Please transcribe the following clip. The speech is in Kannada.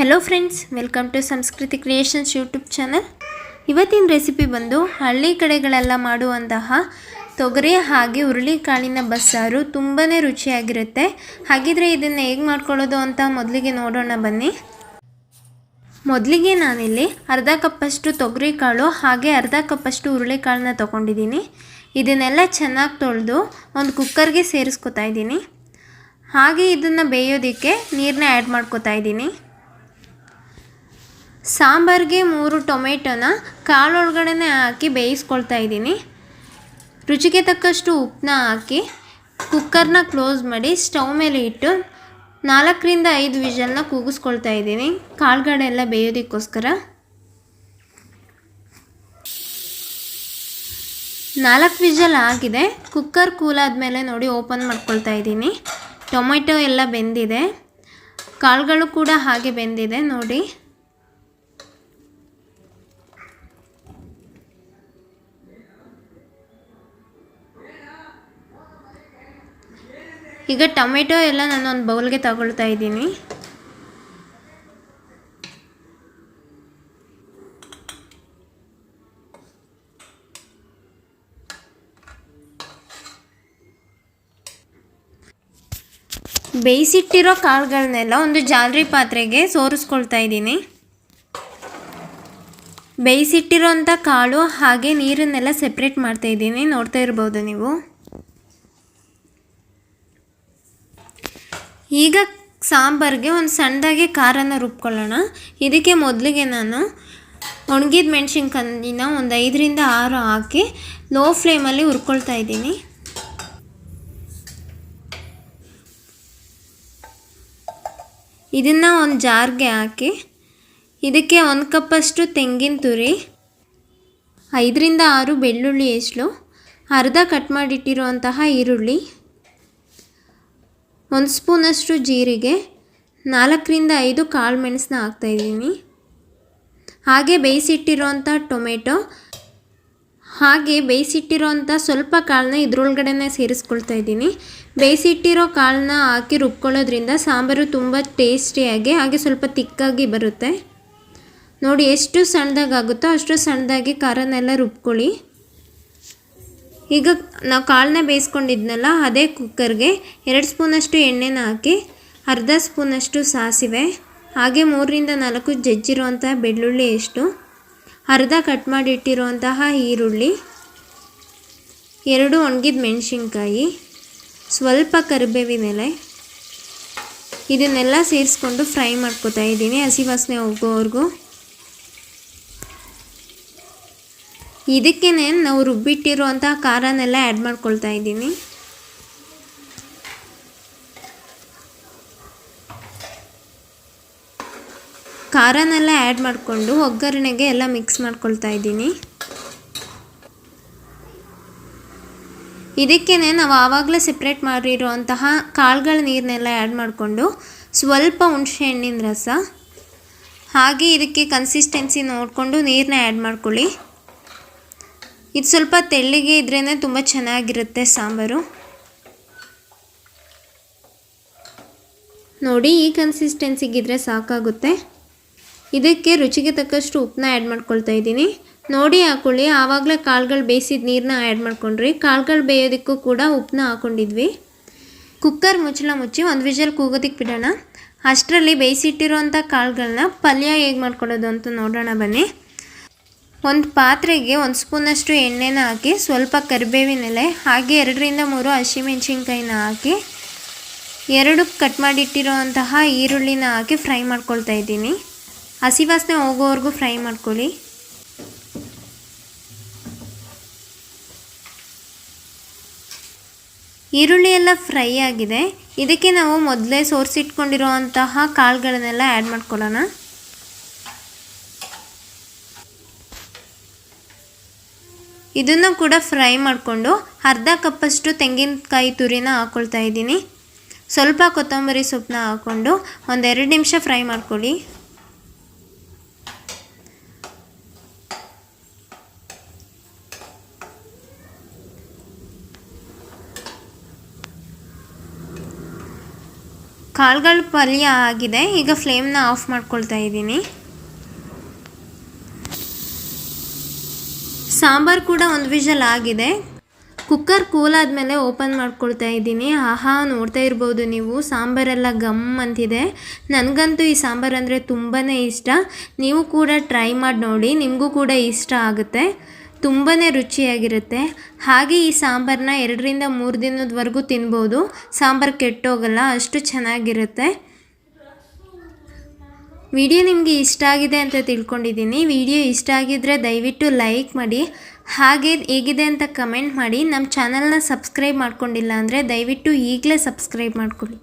Hello friends welcome to Sanskriti creations YouTube channel ಇವತ್ತಿನ ರೆಸಿಪಿ ಬಂದು ಹಳ್ಳಿ ಕಡೆಗಳೆಲ್ಲ ಮಾಡುವಂತಹ ತೊಗರಿ ಹಾಗೆ ಹುರುಳಿಕಾಳಿನ ಬಸ್ಸಾರು ತುಂಬಾ ರುಚಿಯಾಗಿರುತ್ತೆ. ಹಾಗಿದ್ರೆ ಇದನ್ನು ಹೇಗೆ ಮಾಡ್ಕೊಳ್ಳೋದು ಅಂತ ಮೊದಲಿಗೆ ನೋಡೋಣ ಬನ್ನಿ. ಮೊದಲಿಗೆ ನಾನಿಲ್ಲಿ ಅರ್ಧ ಕಪ್ಪಷ್ಟು ತೊಗರಿ ಕಾಳು ಹಾಗೆ ಅರ್ಧ ಕಪ್ಪಷ್ಟು ಹುರುಳಿಕಾಳನ್ನ ತೊಗೊಂಡಿದ್ದೀನಿ. ಇದನ್ನೆಲ್ಲ ಚೆನ್ನಾಗಿ ತೊಳೆದು ಒಂದು ಕುಕ್ಕರ್ಗೆ ಸೇರಿಸ್ಕೊತಾ ಇದ್ದೀನಿ. ಹಾಗೆ ಇದನ್ನು ಬೇಯೋದಕ್ಕೆ ನೀರನ್ನ ಆ್ಯಡ್ ಮಾಡ್ಕೊತಾ ಇದ್ದೀನಿ. ಸಾಂಬಾರಿಗೆ ಮೂರು ಟೊಮೆಟೊನ ಕಾಳೊಳಗಡೆ ಹಾಕಿ ಬೇಯಿಸ್ಕೊಳ್ತಾ ಇದ್ದೀನಿ. ರುಚಿಗೆ ತಕ್ಕಷ್ಟು ಉಪ್ಪನ್ನ ಹಾಕಿ ಕುಕ್ಕರ್ನ ಕ್ಲೋಸ್ ಮಾಡಿ ಸ್ಟವ್ ಮೇಲೆ ಇಟ್ಟು ನಾಲ್ಕರಿಂದ ಐದು ವಿಷಲ್ನ ಕೂಗಿಸ್ಕೊಳ್ತಾ ಇದ್ದೀನಿ. ಕಾಳುಗಳೆಲ್ಲ ಬೇಯೋದಕ್ಕೋಸ್ಕರ. ನಾಲ್ಕು ವಿಷಲ್ ಆಗಿದೆ. ಕುಕ್ಕರ್ ಕೂಲಾದ ಮೇಲೆ ನೋಡಿ ಓಪನ್ ಮಾಡ್ಕೊಳ್ತಾ ಇದ್ದೀನಿ. ಟೊಮೆಟೊ ಎಲ್ಲ ಬೆಂದಿದೆ. ಕಾಳುಗಳು ಕೂಡ ಹಾಗೆ ಬೆಂದಿದೆ ನೋಡಿ. ಈಗ ಟೊಮೆಟೊ ಎಲ್ಲ ನಾನು ಒಂದು ಬೌಲ್ಗೆ ತಗೊಳ್ತಾ ಇದ್ದೀನಿ. ಬೇಯಿಸಿಟ್ಟಿರೋ ಕಾಳುಗಳನ್ನೆಲ್ಲ ಒಂದು ಜಾಲರಿ ಪಾತ್ರೆಗೆ ಸೋರಿಸ್ಕೊಳ್ತಾ ಇದ್ದೀನಿ. ಬೇಯಿಸಿಟ್ಟಿರೋಂಥ ಕಾಳು ಹಾಗೆ ನೀರನ್ನೆಲ್ಲ ಸೆಪ್ರೇಟ್ ಮಾಡ್ತಾ ಇದ್ದೀನಿ. ನೋಡ್ತಾ ಇರ್ಬೋದು ನೀವು. ಈಗ ಸಾಂಬಾರಿಗೆ ಒಂದು ಸಣ್ಣದಾಗಿ ಖಾರನ ರುಬ್ಕೊಳ್ಳೋಣ. ಇದಕ್ಕೆ ಮೊದಲಿಗೆ ನಾನು ಒಣಗಿದ ಮೆಣಸಿನ್ಕಾಯಿನ ಒಂದು ಐದರಿಂದ ಆರು ಹಾಕಿ ಲೋ ಫ್ಲೇಮಲ್ಲಿ ಹುರ್ಕೊಳ್ತಾ ಇದ್ದೀನಿ. ಇದನ್ನು ಒಂದು ಜಾರ್ಗೆ ಹಾಕಿ ಇದಕ್ಕೆ ಒಂದು ಕಪ್ಪಷ್ಟು ತೆಂಗಿನ ತುರಿ, ಐದರಿಂದ ಆರು ಬೆಳ್ಳುಳ್ಳಿ ಎಷ್ಟೋ ಅರ್ಧ ಕಟ್ ಮಾಡಿಟ್ಟಿರುವಂತಹ ಈರುಳ್ಳಿ ಒಂದು ಸ್ಪೂನಷ್ಟು ಜೀರಿಗೆ, ನಾಲ್ಕರಿಂದ ಐದು ಕಾಳು ಮೆಣಸನ್ನ ಹಾಕ್ತಾಯಿದ್ದೀನಿ ಹಾಗೆ ಬೇಯಿಸಿಟ್ಟಿರೋಂಥ ಟೊಮೆಟೊ, ಹಾಗೆ ಬೇಯಿಸಿಟ್ಟಿರೋಂಥ ಸ್ವಲ್ಪ ಕಾಳನ್ನ ಇದ್ರೊಳಗಡೆನೆ ಸೇರಿಸ್ಕೊಳ್ತಾ ಇದ್ದೀನಿ. ಬೇಯಿಸಿಟ್ಟಿರೋ ಕಾಳನ್ನ ಹಾಕಿ ರುಬ್ಕೊಳ್ಳೋದ್ರಿಂದ ಸಾಂಬಾರು ತುಂಬ ಟೇಸ್ಟಿಯಾಗಿ, ಹಾಗೆ ಸ್ವಲ್ಪ ತಿಕ್ಕಾಗಿ ಬರುತ್ತೆ. ನೋಡಿ, ಎಷ್ಟು ಸಣ್ಣದಾಗುತ್ತೋ ಅಷ್ಟು ಸಣ್ಣದಾಗಿ ಖಾರನೆಲ್ಲ ರುಬ್ಕೊಳ್ಳಿ. ಈಗ ನಾವು ಕಾಳನ್ನ ಬೇಯಿಸ್ಕೊಂಡಿದ್ನಲ್ಲ, ಅದೇ ಕುಕ್ಕರ್ಗೆ ಎರಡು ಸ್ಪೂನಷ್ಟು ಎಣ್ಣೆನ ಹಾಕಿ, ಅರ್ಧ ಸ್ಪೂನಷ್ಟು ಸಾಸಿವೆ, ಹಾಗೆ ಮೂರರಿಂದ ನಾಲ್ಕು ಜಜ್ಜಿರುವಂತಹ ಬೆಳ್ಳುಳ್ಳಿ ಎಷ್ಟು, ಅರ್ಧ ಕಟ್ ಮಾಡಿಟ್ಟಿರುವಂತಹ ಈರುಳ್ಳಿ, ಎರಡು ಒಣಗಿದ ಮೆಣಸಿನ್ಕಾಯಿ, ಸ್ವಲ್ಪ ಕರಿಬೇವಿನೆಲೆ ಇದನ್ನೆಲ್ಲ ಸೇರಿಸ್ಕೊಂಡು ಫ್ರೈ ಮಾಡ್ಕೊತಾ ಇದ್ದೀನಿ ಹಸಿ ವಾಸನೆ ಹೋಗೋವರೆಗೂ. ಇದಕ್ಕೇ ನಾವು ರುಬ್ಬಿಟ್ಟಿರುವಂಥ ಖಾರನೆಲ್ಲ ಆ್ಯಡ್ ಮಾಡ್ಕೊಳ್ತಾ ಇದ್ದೀನಿ. ಖಾರನೆಲ್ಲ ಆ್ಯಡ್ ಮಾಡಿಕೊಂಡು ಒಗ್ಗರಣೆಗೆ ಎಲ್ಲ ಮಿಕ್ಸ್ ಮಾಡ್ಕೊಳ್ತಾ ಇದ್ದೀನಿ. ಇದಕ್ಕೇ ನಾವು ಆವಾಗಲೇ ಸೆಪ್ರೇಟ್ ಮಾಡಿರುವಂತಹ ಕಾಳುಗಳ ನೀರನ್ನೆಲ್ಲ ಆ್ಯಡ್ ಮಾಡಿಕೊಂಡು ಸ್ವಲ್ಪ ಹುಣಸೆ ಹಣ್ಣಿನ ರಸ, ಹಾಗೆ ಇದಕ್ಕೆ ಕನ್ಸಿಸ್ಟೆನ್ಸಿ ನೋಡಿಕೊಂಡು ನೀರನ್ನ ಆ್ಯಡ್ ಮಾಡ್ಕೊಳ್ಳಿ. ಇದು ಸ್ವಲ್ಪ ತೆಳ್ಳಿಗೆ ಇದ್ರೇ ತುಂಬ ಚೆನ್ನಾಗಿರುತ್ತೆ ಸಾಂಬಾರು. ನೋಡಿ, ಈ ಕನ್ಸಿಸ್ಟೆನ್ಸಿಗಿದ್ರೆ ಸಾಕಾಗುತ್ತೆ. ಇದಕ್ಕೆ ರುಚಿಗೆ ತಕ್ಕಷ್ಟು ಉಪ್ಪನ್ನ ಆ್ಯಡ್ ಮಾಡ್ಕೊಳ್ತಾ ಇದ್ದೀನಿ. ನೋಡಿ ಹಾಕೊಳ್ಳಿ ಆವಾಗಲೇ ಕಾಳುಗಳು ಬೇಯಿಸಿದ ನೀರನ್ನ ಆ್ಯಡ್ ಮಾಡ್ಕೊಂಡ್ರಿ. ಕಾಳುಗಳು ಬೇಯೋದಕ್ಕೂ ಕೂಡ ಉಪ್ಪನ್ನ ಹಾಕೊಂಡಿದ್ವಿ. ಕುಕ್ಕರ್ ಮುಚ್ಚಳ ಮುಚ್ಚಿ ಒಂದು ವಿಷಲ್ ಕೂಗೋದಕ್ಕೆ ಬಿಡೋಣ. ಅಷ್ಟರಲ್ಲಿ ಬೇಯಿಸಿಟ್ಟಿರೋಂಥ ಕಾಳುಗಳನ್ನ ಪಲ್ಯ ಹೇಗೆ ಮಾಡ್ಕೊಳ್ಳೋದು ಅಂತ ನೋಡೋಣ ಬನ್ನಿ. ಒಂದು ಪಾತ್ರೆಗೆ ಒಂದು ಸ್ಪೂನಷ್ಟು ಎಣ್ಣೆನ ಹಾಕಿ, ಸ್ವಲ್ಪ ಕರಿಬೇವಿನ ಎಲೆ ಹಾಗೆ ಎರಡರಿಂದ ಮೂರು ಹಸಿಮೆಣಸಿನ್ಕಾಯಿನ ಹಾಕಿ, ಎರಡು ಕಟ್ ಮಾಡಿಟ್ಟಿರೋವಂತಹ ಈರುಳ್ಳಿನ ಹಾಕಿ ಫ್ರೈ ಮಾಡ್ಕೊಳ್ತಾ ಇದ್ದೀನಿ. ಹಸಿ ವಾಸನೆ ಹೋಗೋವರೆಗೂ ಫ್ರೈ ಮಾಡ್ಕೊಳ್ಳಿ. ಈರುಳ್ಳಿ ಎಲ್ಲ ಫ್ರೈ ಆಗಿದೆ. ಇದಕ್ಕೆ ನಾವು ಮೊದಲೇ ಸೋರಿಸಿಟ್ಕೊಂಡಿರೋಂತಹ ಕಾಳುಗಳನ್ನೆಲ್ಲ ಆ್ಯಡ್ ಮಾಡ್ಕೊಳ್ಳೋಣ. ಇದನ್ನು ಕೂಡ ಫ್ರೈ ಮಾಡಿಕೊಂಡು ಅರ್ಧ ಕಪ್ಪಷ್ಟು ತೆಂಗಿನಕಾಯಿ ತುರಿನ ಹಾಕ್ಕೊಳ್ತಾ ಇದ್ದೀನಿ. ಸ್ವಲ್ಪ ಕೊತ್ತಂಬರಿ ಸೊಪ್ಪನ್ನ ಹಾಕ್ಕೊಂಡು ಒಂದೆರಡು ನಿಮಿಷ ಫ್ರೈ ಮಾಡ್ಕೊಳ್ಳಿ. ಕಾಳುಗಳು ಪಲ್ಯ ಆಗಿದೆ, ಈಗ ಫ್ಲೇಮ್ನ ಆಫ್ ಮಾಡ್ಕೊಳ್ತಾ ಇದ್ದೀನಿ. ಸಾಂಬಾರು ಕೂಡ ಒಂದು ವಿಷಲ್ ಆಗಿದೆ. ಕುಕ್ಕರ್ ಕೂಲ್ ಆದಮೇಲೆ ಓಪನ್ ಮಾಡ್ಕೊಳ್ತಾ ಇದ್ದೀನಿ. ಆಹಾ, ನೋಡ್ತಾ ಇರ್ಬೋದು ನೀವು. ಸಾಂಬಾರೆಲ್ಲ ಗಮ್ ಅಂತಿದೆ. ನನಗಂತೂ ಈ ಸಾಂಬಾರು ಅಂದರೆ ತುಂಬಾ ಇಷ್ಟ. ನೀವು ಕೂಡ ಟ್ರೈ ಮಾಡಿ ನೋಡಿ. ನಿಮಗೂ ಕೂಡ ಇಷ್ಟ ಆಗುತ್ತೆ. ತುಂಬಾ ರುಚಿಯಾಗಿರುತ್ತೆ. ಹಾಗೆ ಈ ಸಾಂಬಾರನ್ನ ಎರಡರಿಂದ ಮೂರು ದಿನದವರೆಗೂ ತಿನ್ಬೋದು. ಸಾಂಬಾರು ಕೆಟ್ಟೋಗಲ್ಲ, ಅಷ್ಟು ಚೆನ್ನಾಗಿರುತ್ತೆ. ವಿಡಿಯೋ ನಿಮಗೆ ಇಷ್ಟ ಆಗಿದೆ ಅಂತ ತಿಳ್ಕೊಂಡಿದ್ದೀನಿ. ವಿಡಿಯೋ ಇಷ್ಟ ಆಗಿದ್ದರೆ ದಯವಿಟ್ಟು ಲೈಕ್ ಮಾಡಿ, ಹಾಗೆ ಹೇಗಿದೆ ಅಂತ ಕಮೆಂಟ್ ಮಾಡಿ. ನಮ್ಮ ಚಾನಲ್ನ ಸಬ್ಸ್ಕ್ರೈಬ್ ಮಾಡ್ಕೊಂಡಿಲ್ಲ ಅಂದರೆ ದಯವಿಟ್ಟು ಈಗಲೇ ಸಬ್ಸ್ಕ್ರೈಬ್ ಮಾಡ್ಕೊಳ್ಳಿ.